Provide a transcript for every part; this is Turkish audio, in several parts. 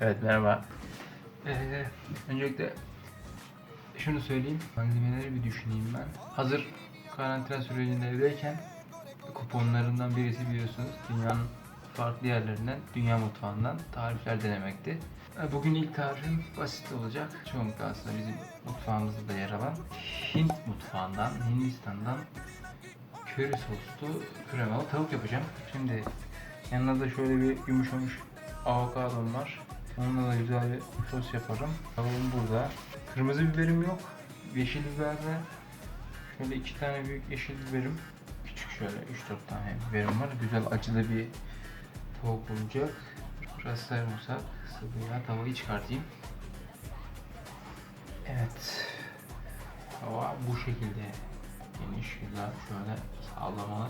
Evet merhaba. Ee, öncelikle şunu söyleyeyim. Malzemeleri bir düşüneyim ben. Hazır karantina sürecinde evdeyken kuponlarından birisi biliyorsunuz dünyanın farklı yerlerinden, dünya mutfağından tarifler denemekti. Ee, Bugün ilk tarifim basit olacak. Çoğunlukla aslında bizim mutfağımızda da yer alan Hint mutfağından, Hindistan'dan köri soslu kremalı tavuk yapacağım. Şimdi yanına da şöyle bir yumuşamış avokadom var. Onunla da güzel bir sos yaparım. Tavuğum burada. Kırmızı biberim yok. Yeşil biber ve şöyle iki tane büyük yeşil biberim. Küçük şöyle 3-4 tane biberim var. Güzel acılı bir tavuk olacak. Biraz sarımsak, sıvı yağ, tavayı çıkartayım. Evet. Hava bu şekilde geniş, güzel, şöyle sağlamalı.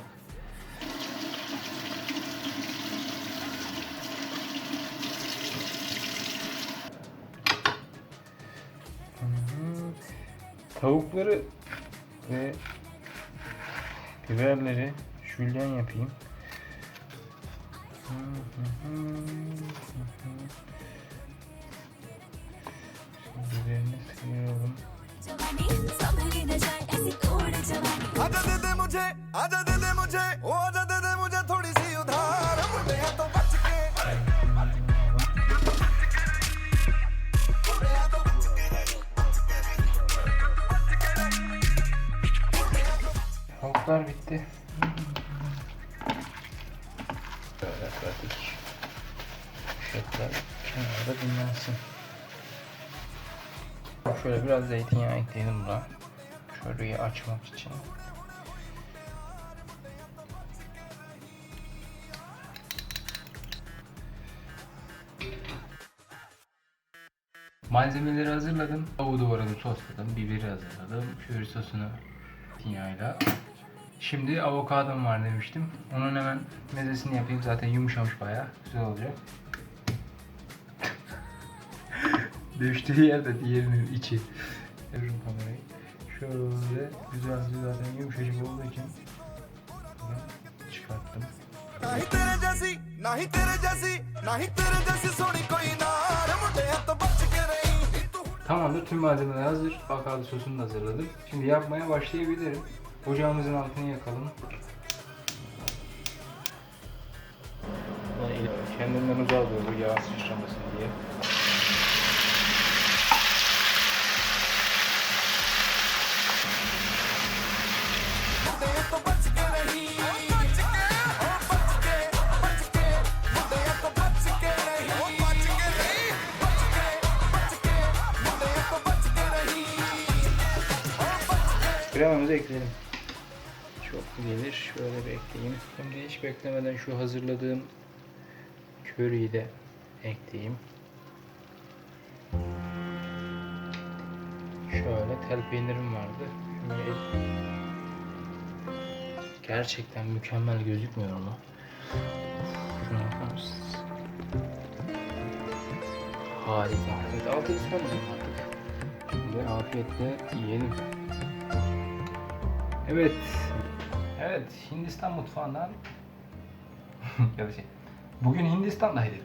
Tavukları ve biberleri şülden yapayım. Biberini sıyıralım. Ada de de ada de de oh Tavuklar bitti. Böyle pratik. Şefler kenarda dinlensin. Şöyle biraz zeytinyağı ekleyelim buna. Şöyle açmak için. Malzemeleri hazırladım. Tavuğu doğradım, sosladım. Biberi hazırladım. Köri sosunu zeytinyağıyla. Şimdi avokadom var demiştim. Onun hemen mezesini yapayım. Zaten yumuşamış bayağı. Güzel olacak. Düştüğü yerde diğerinin içi. Görün kamerayı. Şöyle güzel zaten yumuşacık olduğu için çıkarttım. Tamamdır tüm malzemeler hazır. Bakalım sosunu da hazırladım. Şimdi yapmaya başlayabilirim. Ocağımızın altını yakalım. Kendinden uzağa doğru yağ sıçramasın diye. Kremamızı ekleyelim. Çok gelir. Şöyle bir ekleyeyim. Şimdi hiç beklemeden şu hazırladığım köriyi de ekleyeyim. Şöyle tel peynirim vardı. Gerçekten mükemmel gözükmüyor mu? Şuna bakar mısınız? Harika. Evet altını sıkamayacağım artık. Şimdi afiyetle yiyelim. Evet. Evet, Hindistan mutfağından ya da şey. Bugün Hindistan'daydık.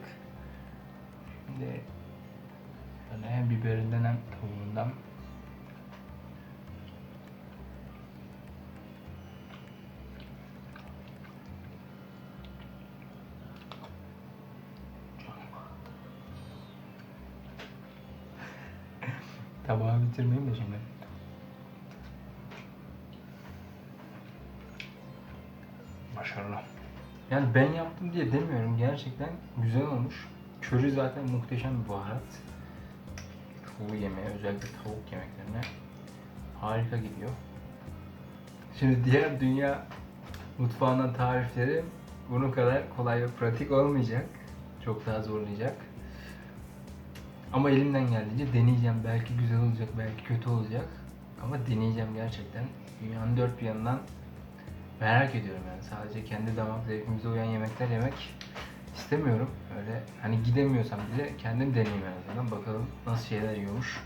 Şimdi böyle hem biberinden hem tavuğundan Tabağı bitirmeyeyim de şimdi. Yani ben yaptım diye demiyorum. Gerçekten güzel olmuş. Köri zaten muhteşem bir baharat. Çoğu yemeğe, özellikle tavuk yemeklerine harika gidiyor. Şimdi diğer dünya mutfağından tarifleri bunun kadar kolay ve pratik olmayacak. Çok daha zorlayacak. Ama elimden geldiğince deneyeceğim. Belki güzel olacak, belki kötü olacak. Ama deneyeceğim gerçekten. Dünyanın dört bir yanından merak ediyorum yani. Sadece kendi damak zevkimize uyan yemekler yemek istemiyorum. Öyle hani gidemiyorsam bile kendim deneyeyim en azından. Bakalım nasıl şeyler yiyormuş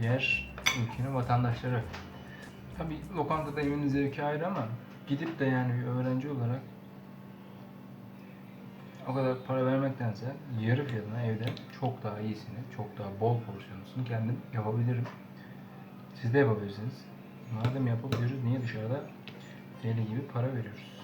diğer ülkenin vatandaşları. Tabii lokantada yemenin zevki ayrı ama gidip de yani bir öğrenci olarak o kadar para vermektense yarı fiyatına evde çok daha iyisini, çok daha bol porsiyonlusunu kendim yapabilirim. Siz de yapabilirsiniz. Madem yapabiliyoruz niye dışarıda deli gibi para veriyoruz?